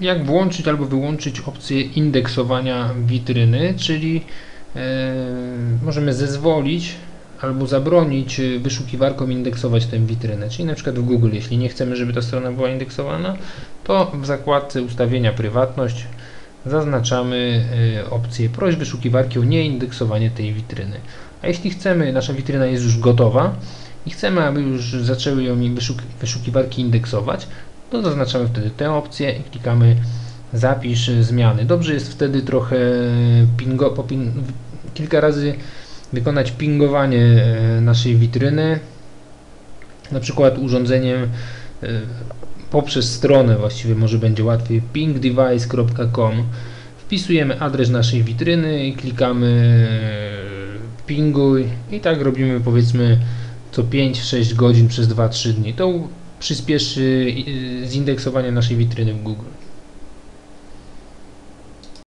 jak włączyć albo wyłączyć opcję indeksowania witryny, czyli e, możemy zezwolić albo zabronić wyszukiwarkom indeksować tę witrynę, czyli na przykład w Google, jeśli nie chcemy, żeby ta strona była indeksowana, to w zakładce ustawienia prywatność zaznaczamy e, opcję proś wyszukiwarki o nieindeksowanie tej witryny. A jeśli chcemy, nasza witryna jest już gotowa i chcemy, aby już zaczęły ją wyszuk wyszukiwarki indeksować, to zaznaczamy wtedy tę opcję i klikamy zapisz zmiany. Dobrze jest wtedy trochę pingo, kilka razy wykonać pingowanie e, naszej witryny, na przykład urządzeniem e, poprzez stronę właściwie może będzie łatwiej pingdevice.com wpisujemy adres naszej witryny i klikamy e, pinguj i tak robimy powiedzmy co 5-6 godzin przez 2-3 dni. To przyspieszy zindeksowanie naszej witryny w Google.